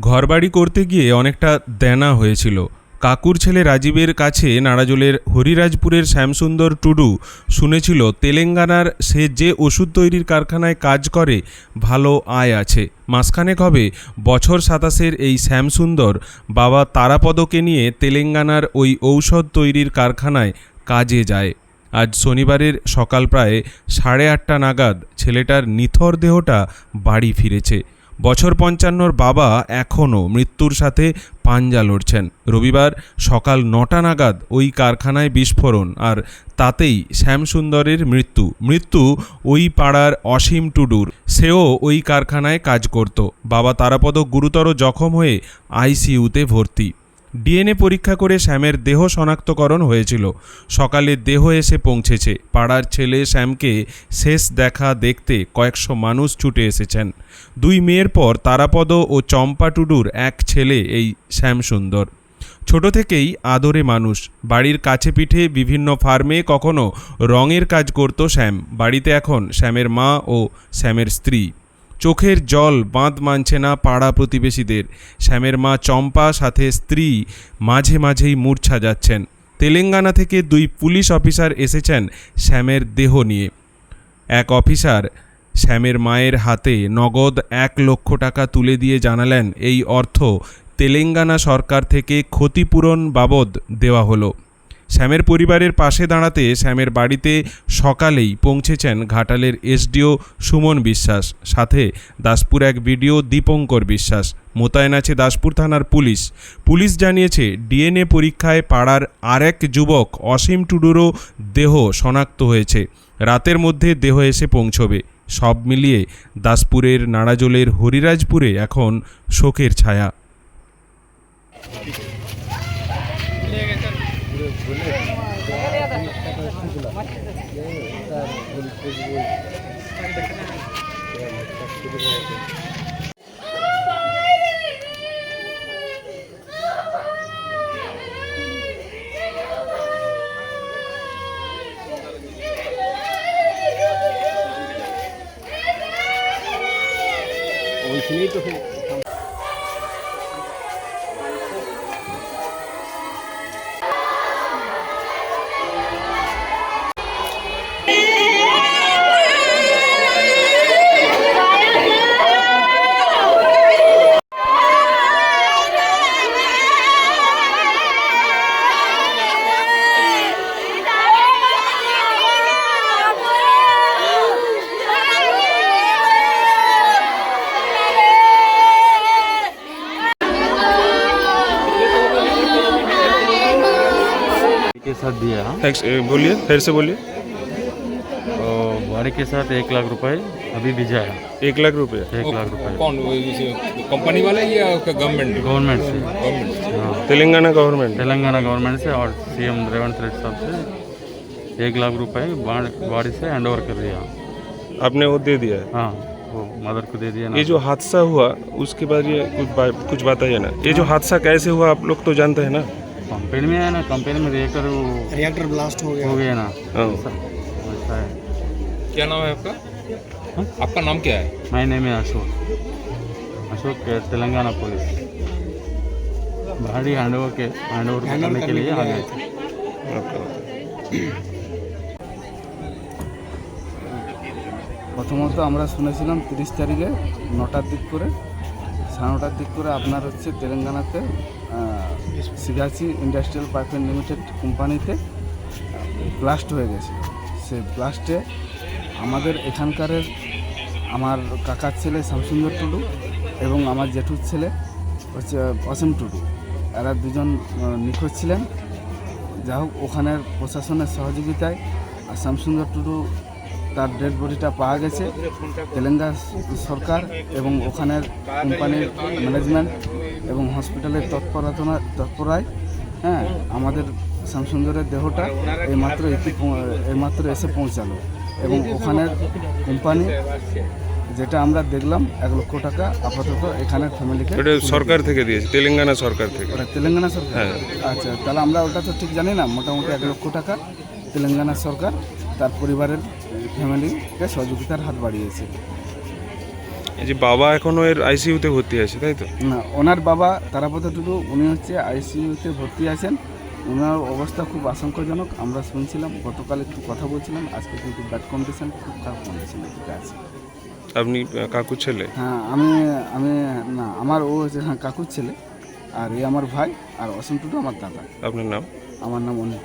ঘরবাড়ি করতে গিয়ে অনেকটা দেনা হয়েছিল। কাকুর ছেলে রাজীবের কাছে নাড়াজোলের হরিরাজপুরের শ্যামসুন্দর টুডু শুনেছিল, তেলেঙ্গানার সে যে ওষুধ তৈরির কারখানায় কাজ করে, ভালো আয় আছে। মাসখানেক হবে, বছর সাতাশের এই শ্যামসুন্দর বাবা তারাপদকে নিয়ে তেলেঙ্গানার ওই ঔষধ তৈরির কারখানায় কাজে যায়। আজ শনিবারের সকাল প্রায় সাড়ে আটটা নাগাদ ছেলেটার নিথর দেহটা বাড়ি ফিরেছে। বছর পঞ্চান্নর বাবা এখনও মৃত্যুর সাথে পাঞ্জা লড়ছেন। রবিবার সকাল নটা নাগাদ ওই কারখানায় বিস্ফোরণ আর তাতেই শ্যামসুন্দরের মৃত্যু। মৃত্যু ওই পাড়ার অসীম টুডুর। সেও ওই কারখানায় কাজ করত। বাবা তারাপদ গুরুতর জখম হয়ে আইসিইউতে ভর্তি। ডিএনএ পরীক্ষা করে শ্যামের দেহ শনাক্তকরণ হয়েছিল। সকালে দেহ এসে পৌঁছেছে। পাড়ার ছেলে শ্যামকে শেষ দেখা দেখতে কয়েকশো মানুষ ছুটে এসেছেন। দুই মেয়ের পর তারাপদ ও চম্পা টুডুর এক ছেলে এই শ্যাম সুন্দর। ছোট থেকেই আদরে মানুষ। বাড়ির কাছে পিঠে বিভিন্ন ফার্মে কখনো রঙের কাজ করত শ্যাম বাড়িতে এখন শ্যামের মা ও শ্যামের স্ত্রী। চোখের জল বাঁধ মানছে না পাড়া প্রতিবেশীদের। শ্যামের মা চম্পা সাথে স্ত্রী মাঝে মাঝেই মূর্ছা যাচ্ছেন। তেলেঙ্গানা থেকে দুই পুলিশ অফিসার এসেছেন শ্যামের দেহ নিয়ে। এক অফিসার শ্যামের মায়ের হাতে নগদ এক লক্ষ টাকা তুলে দিয়ে জানালেন, এই অর্থ তেলেঙ্গানা সরকার থেকে ক্ষতিপূরণ বাবদ দেওয়া হলো। শ্যামের পরিবারের পাশে দাঁড়াতে শ্যামের বাড়িতে সকালেই পৌঁছেছেন ঘাটালের এসডিও সুমন বিশ্বাস। সাথে দাসপুর এক বিডিও দীপঙ্কর বিশ্বাস। মোতায়েন আছে দাসপুর থানার পুলিশ। পুলিশ জানিয়েছে, ডিএনএ পরীক্ষায় পাড়ার আরেক যুবক অসীম টুডুরও দেহ শনাক্ত হয়েছে। রাতের মধ্যে দেহ এসে পৌঁছবে। সব মিলিয়ে দাসপুরের নাড়াজোলের হরিরাজপুরে এখন শোকের ছায়া। ওইখানেই তো के साथ दिया हाँ। बोलिए फिर से बोलिए। भाड़े के साथ एक लाख रुपए अभी भेजा है। एक लाख रुपये एक लाख रुपए। कौन कंपनी वाले या गवर्नमेंट गवर्नमेंट से। गवर्नमेंट हाँ। तेलंगाना गवर्नमेंट तेलंगाना गवर्नमेंट से और सीएम रेवंत रेड्डी साहब से एक लाख रुपए बाड़ी से हैंड ओवर कर दिया। आपने वो दे दिया है? हाँ वो मदर को दे दिया ना। ये जो हादसा हुआ उसके बाद ये कुछ बा, कुछ बताइए ना। ये जो हादसा कैसे हुआ आप लोग तो जानते हैं ना। कंपनी में है ना कंपनी में रिएक्टर वो रिएक्टर ब्लास्ट हो गया हो गया ना हाँ। वैसा वैसा है क्या नाम है आपका हाँ? आपका नाम क्या है माय नेम है अशोक अशोक के तेलंगाना पुलिस भाड़ी हैंड ओवर के हैंड ओवर करने के लिए आ गए थे ओके, ओके। প্রথমত আমরা শুনেছিলাম তিরিশ তারিখে নটার দিক করে সাড়ে নটার দিক করে আপনার হচ্ছে তেলেঙ্গানাতে সিগাচি ইন্ডাস্ট্রিয়াল পাইপ লিমিটেড কোম্পানিতে ব্লাস্ট হয়ে গেছে। সেই ব্লাস্টে আমাদের এখানকারের আমার কাকার ছেলে শামসুন্দর টুডু এবং আমার জেঠুর ছেলে হচ্ছে অসীম টুডু। এরা দুজন নিখোঁজ ছিলেন। যা হোক ওখানের প্রশাসনের সহযোগিতায় আর শামসুন্দর টুডু তার ডেড বডিটা পাওয়া গেছে। তেলেঙ্গানা সরকার এবং ওখানের কোম্পানির ম্যানেজমেন্ট এবং হসপিটালের তৎপরতা তৎপরায় হ্যাঁ আমাদের শ্যামসুন্দরের দেহটা এইমাত্র এইমাত্র এসে পৌঁছালো। এবং ওখানের কোম্পানি যেটা আমরা দেখলাম এক লক্ষ টাকা আপাতত এখানের ফ্যামিলিকে সরকার থেকে দিয়েছে তেলেঙ্গানা সরকার থেকে। ওটা তেলেঙ্গানা সরকার? হ্যাঁ। আচ্ছা তাহলে আমরা ওটা তো ঠিক জানি না মোটামুটি এক লক্ষ টাকা তেলেঙ্গানা সরকার তার পরিবারের ফ্যামিলিকে সহযোগিতার হাত বাড়িয়েছে। এই যে বাবা এখনও এর আইসিইউতে ভর্তি আছে তাই তো? না ওনার বাবা তারাপদ টুডু উনি হচ্ছে আইসিইউতে ভর্তি আছেন। ওনার অবস্থা খুব আশঙ্কাজনক আমরা শুনছিলাম গতকাল একটু কথা বলছিলাম আজকে কিন্তু ব্যাড কন্ডিশন খুব খারাপ কন্ডিশনের দিকে আছে। আপনি কাকুর ছেলে? হ্যাঁ আমি আমি না আমার ও হচ্ছে হ্যাঁ কাকুর ছেলে আর এ আমার ভাই আর অসীম টুডু আমার দাদা। আপনার নাম? আমার নাম অনিল